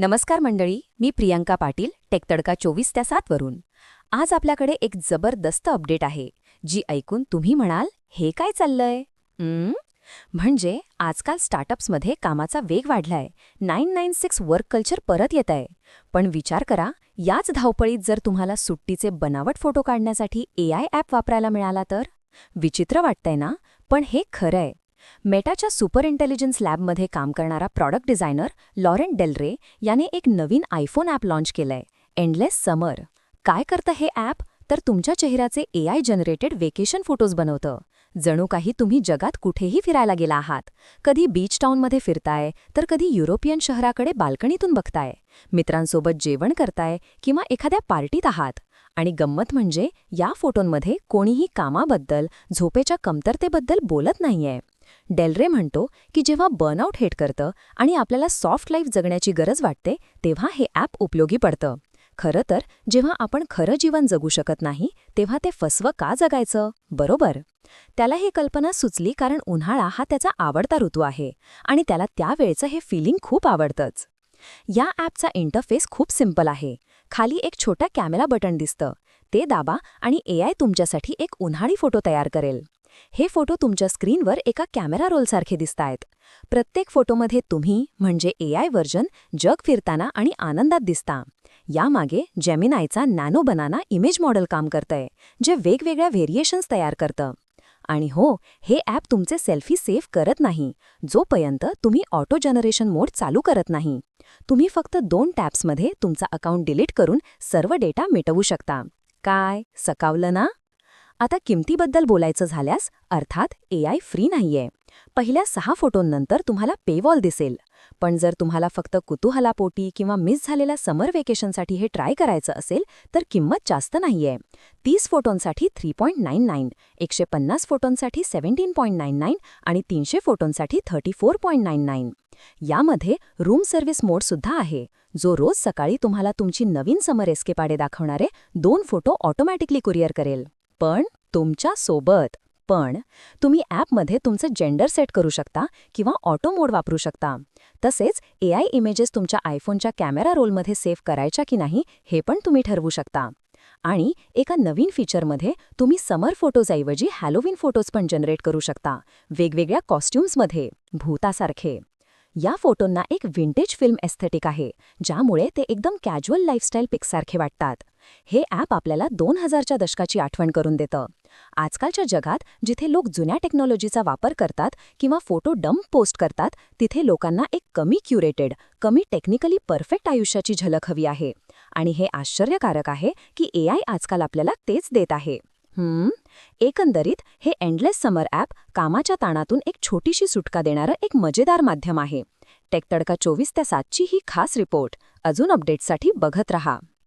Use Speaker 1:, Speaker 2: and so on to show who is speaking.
Speaker 1: नमस्कार मंडळी मी प्रियंका पाटील टेकतडका चोवीस त्या सातवरून आज आपल्याकडे एक जबरदस्त अपडेट आहे जी ऐकून तुम्ही म्हणाल हे काय चाललंय? म्हणजे आजकाल स्टार्टअप्समध्ये कामाचा वेग वाढलाय. Nine nine six work culture परत येत आहे पण विचार करा याच धावपळीत जर तुम्हाला सुट्टीचे बनावट फोटो काढण्यासाठी एआय ॲप वापरायला मिळाला तर? विचित्र वाटतंय ना? पण हे खरंय. मेटाच्या सुपर इंटेलिजन्स लॅबमध्ये काम करणारा प्रॉडक्ट डिझायनर लॉरेंट डेलरे याने एक नवीन आयफोन ॲप लाँच केलंय एंडलेस समर काय करतं हे ॲप? तर तुमच्या चेहऱ्याचे एआय जनरेटेड वेकेशन फोटोज बनवतं. जणू काही तुम्ही जगात कुठेही फिरायला गेला आहात. कधी बीच टाऊनमध्ये फिरताय तर कधी युरोपियन शहराकडे बाल्कनीतून बघताय. मित्रांसोबत जेवण करताय किंवा एखाद्या पार्टीत आहात. आणि गंमत म्हणजे या फोटोंमध्ये कोणीही कामाबद्दल झोपेच्या कमतरतेबद्दल बोलत नाहीये. डेलरे म्हणतो की जेव्हा बर्नआउट हेट करतं आणि आपल्याला सॉफ्ट लाईफ जगण्याची गरज वाटते तेव्हा हे ॲप उपयोगी पडतं. खरं तर जेव्हा आपण खरं जीवन जगू शकत नाही तेव्हा ते फसवं का जगायचं? बरोबर. त्याला ही कल्पना सुचली कारण उन्हाळा हा त्याचा आवडता ऋतू आहे आणि त्याला त्यावेळचं हे फिलिंग खूप आवडतंच. या ॲपचा इंटरफेस खूप सिंपल आहे. खाली एक छोटा कॅमेरा बटन दिसतं. ते दाबा आणि एआय तुमच्यासाठी एक उन्हाळी फोटो तयार करेल. हे फोटो तुमच्या स्क्रीनवर एका कॅमेरा रोलसारखे दिसतायत. प्रत्येक फोटोमध्ये तुम्ही म्हणजे एआय व्हर्जन जग फिरताना आणि आनंदात दिसता. यामागे जेमिनायचा नॅनो बनाना इमेज मॉडेल काम करतंय जे वेगवेगळ्या व्हेरिएशन्स तयार करतं. आणि हो हे ॲप तुमचे सेल्फी सेव्ह करत नाही जोपर्यंत तुम्ही ऑटो जनरेशन मोड चालू करत नाही. तुम्ही फक्त दोन टॅप्समध्ये तुमचा अकाउंट डिलीट करून सर्व डेटा मिटवू शकता. काय? सकावलं ना? आता किमतीबद्दल बोलायचं झाल्यास अर्थात एआय फ्री नाहीये. पहिल्या सहा फोटोंनंतर तुम्हाला पेवॉल दिसेल. पण जर तुम्हाला फक्त कुतूहलापोटी किंवा मिस झालेल्या समर वेकेशनसाठी हे ट्राय करायचं असेल तर किंमत जास्त नाहीये. तीस फोटोंसाठी थ्री पॉईंट नाईन नाईन एकशे पन्नास फोटोंसाठी सेव्हन्टीन पॉईंट नाईन नाईन आणि तीनशे फोटोंसाठी thirty four point nine nine यामध्ये रूम सर्व्हिस मोडसुद्धा आहे. जो रोज सकाळी तुम्हाला तुमची नवीन समर एस्केपाडे दाखवणारे दोन फोटो ऑटोमॅटिकली कुरिअर करेल. पण तुमच्यासोबत. पण तुम्ही ॲपमध्ये तुमचं जेंडर सेट करू शकता किंवा ऑटो मोड वापरू शकता. तसेच एआय इमेजेस तुमच्या आयफोनच्या कॅमेरा रोलमध्ये सेव्ह करायच्या की नाही हे पण तुम्ही ठरवू शकता. आणि एका नवीन फीचरमध्ये तुम्ही समर फोटोजऐवजी हॅलोविन फोटोज पण जनरेट करू शकता. वेगवेगळ्या कॉस्ट्युम्समध्ये भूतासारखे. या फोटोंना एक विंटेज फिल्म एस्थेटिक आहे ज्यामुळे ते एकदम कॅज्युअल लाईफस्टाईल पिकसारखे वाटतात. हे ॲप आपल्याला दोन हजारच्या दशकाची आठवण करून देतं. आजकालच्या जगात जिथे लोक जुन्या टेक्नॉलॉजीचा वापर करतात किंवा फोटो डंप पोस्ट करतात तिथे लोकांना एक कमी क्युरेटेड कमी टेक्निकली परफेक्ट आयुष्याची झलक हवी आहे. आणि हे आश्चर्यकारक आहे की एआय आजकाल आपल्याला तेच देत आहे. हम्म? एकंदरीत हे एंडलेस समर ॲप कामाच्या ताणातून एक छोटीशी सुटका देणारं एक मजेदार माध्यम आहे. टेकतडका चोवीस त्या सातची ही खास रिपोर्ट. अजून अपडेट्ससाठी बघत रहा.